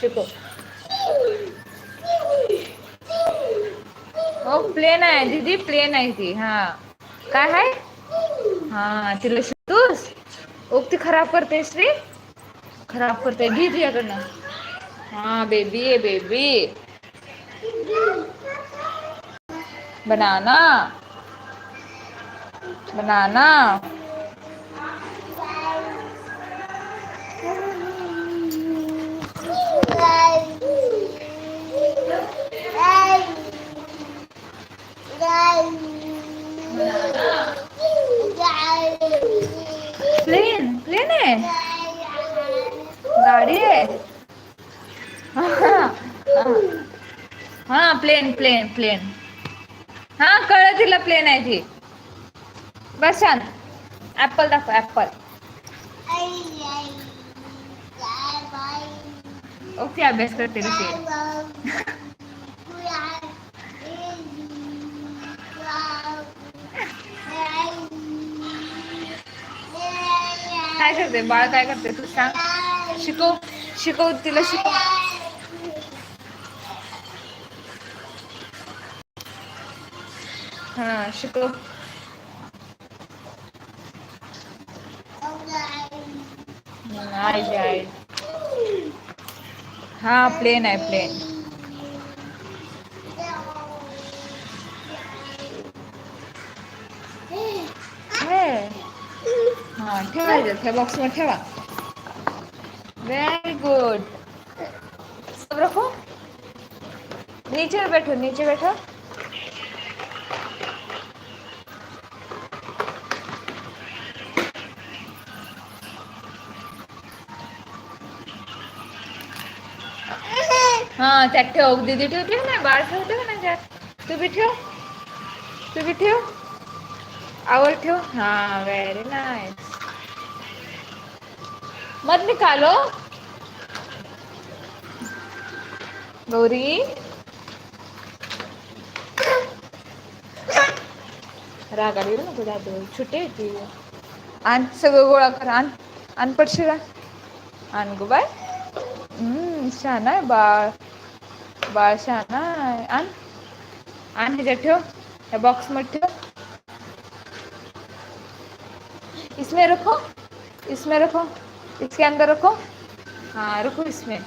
शिकव हो प्लेन आहे दिदी प्लेन आहे ती हा। काय आहे हा तिला शिकतोस उक् ती खराब करते श्री खराब करते घे तिच्याकडनं हा बेबी आहे baby banana. Banana. Plane plane आहे. गाडी आहे. हा प्लेन प्लेन प्लेन हा कळ तिला प्लेन आहे ती बस शांत ऍपल दाखव ऍपल ओके अभ्यास करते काय करते? बाळ काय करते? तू सांग. शिकव. शिकव तिला शिकव. हा शिकव. हा प्लेन आहे प्लेन हा ठेवा बॉक्स मध्ये ठेवा वेरी गुड सब रखो नीचे बैठो नीचे बैठो हा त्यात ठेव. दीदी ठेवते का नाही बाळ ठेवते का नाही त्यात तू बी ठेव. तू बी ठेव. आवर ठेव. हा व्हेरी नाईस मत निकालो। गौरी। रागाडी नको दादू छुटे ती. आण, सगळं गोळा कर, आण. आण पडशिरा आण गो बाय. हम्म छान आहे बाळ. बाळ छान आहे. आण. आण ह्याच्यात ठेव. ह्या ठेव. इसमें रखो. इसमें रखो. इसके अंदर रखो हाँ रखो इसमें।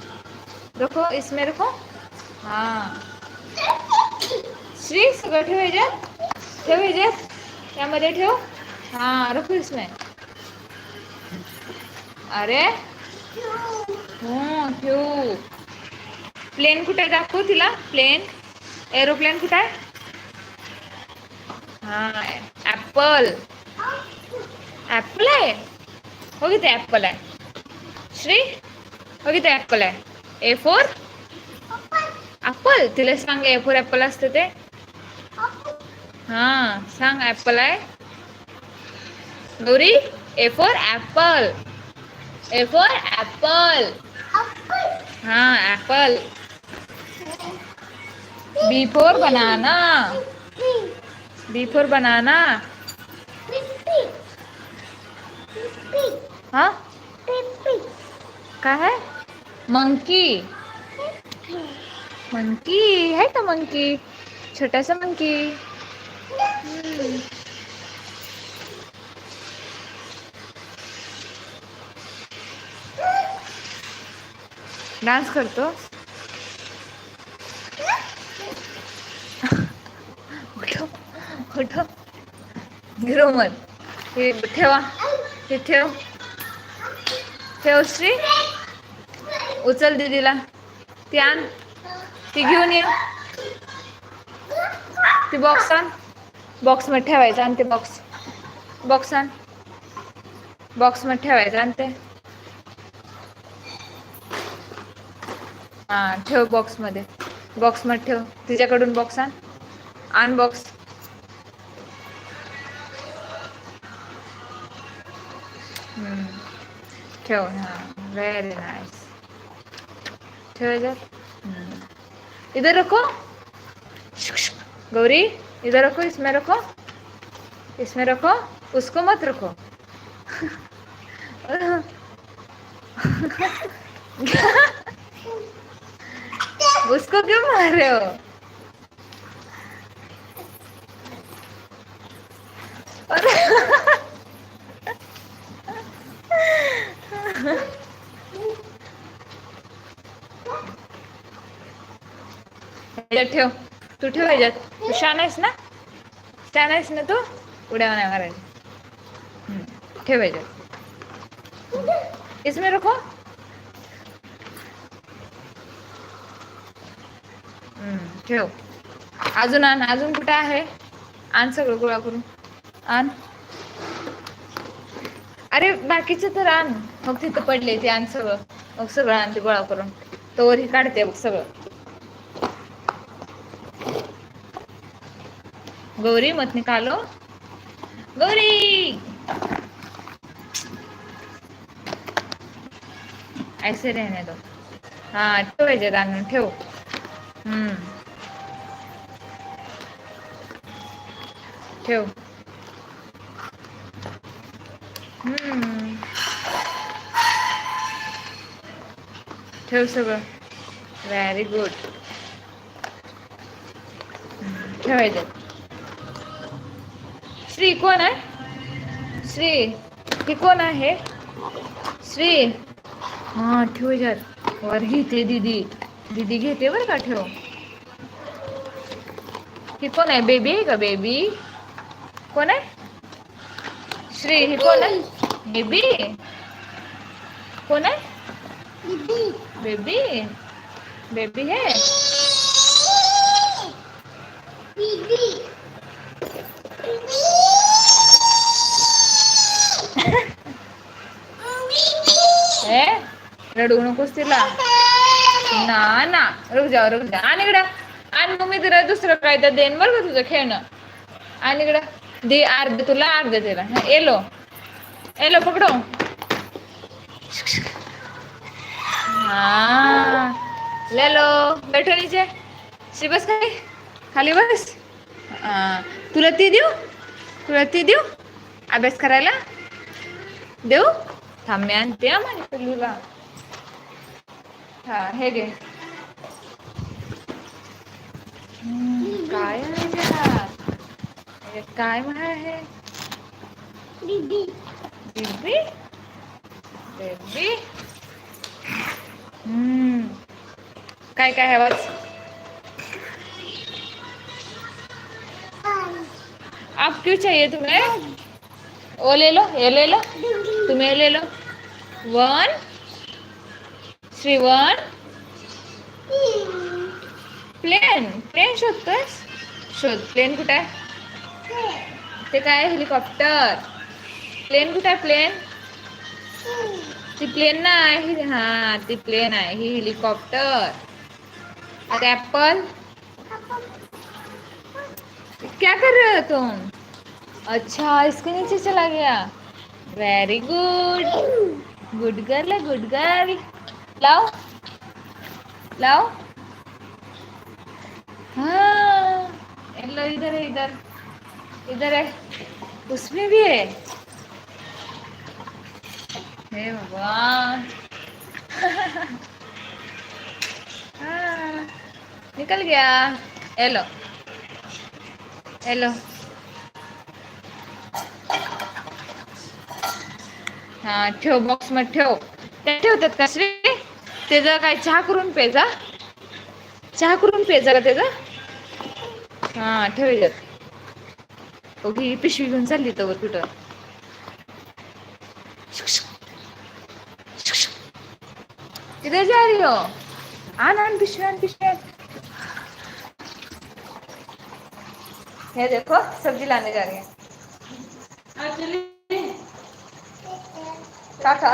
रखो इसमें रखो हाँ। श्री सगळं ठेव ह्याच्यात ठेव ह्याच्यात त्यामध्ये ठेव हाँ। रखो इसमें। अरे। हो ठेव प्लेन कुठे दाखव तिला प्लेन? एरोप्लेन आहे हा? ऍपल ऍपल आहे हो? किती ऍपल आहे श्री किती ऍपल आहे ए फोर ऍपल तिला सांग ए फोर ऍपल असते हा सांग आहे Gauri A for apple A for apple हा apple B for banana B for banana हा काय आहे मंकी। मंकी? है तो मंकी। छोटासा मंकी। हम्म. डान्स करतो? उठो उठो। गिरो मत। हे, ठेवा, हे ठेव। ठेव, श्री। उचल दीदीला. ती आण. ती घेऊन ये. ती बॉक्स आण. बॉक्समध्ये ठेवायचं आणि ते बॉक्स बॉक्स आण. बॉक्समध्ये ठेवायचं आणि ते. हा ठेव बॉक्समध्ये. बॉक्समध्ये ठेव. तिच्याकडून बॉक्स आण. आण बॉक्स ठेव. हा व्हेरी नाईस इधर रखो. गौरी, इधर रखो, इसमें रखो. इसमें रखो, उसको मत रखो. उसको क्यों मार रहे हो? ह्याच्यात ठेव. तू ठेव ह्याच्यात. तू शान आहेस ना? शान आहेस ना तू? उड्या नाही मारायला ठेव ह्याच्यात. इसमें रखो ठेव. अजून आण. अजून कुठे आहे? आण सगळं गोळा करून. आण. अरे बाकीचे तर आण. मग तिथं पडले ते आण सगळं. मग सगळं आण ते गोळा करून. तोवर ही काढते बघ सगळं. गौरी, मत निकालो। गौरी! ऐसे रहने दो। हाँ ठेव आणून ठेव। हम्म। ठेव। हम्म। ठेव सगळं। व्हेरी गुड ठेव ह्याच्यात श्री कोण आहे श्री ही कोण आहे श्री हा ठेव ह्याच्यात वर घेते दीदी दीदी घेते बरं का ठेव। ही कोण आहे बेबी आहे का बेबी? कोण आहे श्री ही कोण आहे बेबी? कोण आहे बेबी? बेबी है? रडू नकोस तिला. ना ना. रुक जा रुक जा. आणि इकडं. आणि मग मी तुला दुसरं काय तर देईन बरं का तुझं खेळणं. आणि इकडं. दे अर्ध तुला अर्ध तिला. येलो एलो पकडो. हा. लेलो बैठो नीचे. शी बस खाली. खाली बस. तुला ती देऊ? तुला ती देऊ? अभ्यास करायला? देऊ? थांब मी आणते हा तुला हा हे घे हम्म, काय आहे आहे? हम्म. काय काय आहे वाच आप क्यों चाहिए तुम्हें? ओ ले लो ये ले लो. तुम्हें ले लो. One Shri one plane plane शोधतोस शोध. प्लेन कुठे ते काय हेलिकॉप्टर प्लेन कुठे प्लेन ती प्लेन नाही हा, ती प्लेन आहे. ही हेलिकॉप्टर अरे एप्पल क्या कर रहे हो तुम? अच्छा इसके नीचे चला गया. वेरी गुड गुड गर्ल है गुड गर्ल लाओ लाओ हाँ लो इधर है इधर इधर है उसमें भी है हे भगवान हाँ निकल गया हेलो हेलो हा ठेव बॉक्स मध्ये ठेव त्या ठेवतात का श्री त्याचं काय चहा करून पेजा चहा करून पेजा का त्याचा? हा ठेव याच्यात ओके पिशवी घेऊन चालली तर कुठं? किधर जा रही हो आन आन पिशवी आन पिशवी. आन ये देखो सब्जी लाने जा रही है. काका.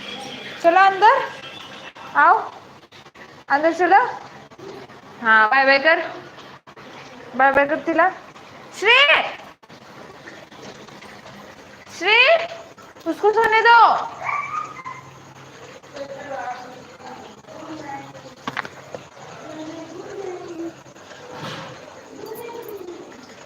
चलो अंदर. आओ. अंदर चलो. हाँ बाय बाय कर. बाय बाय कर तिला. श्री! श्री! उसको सोने दो.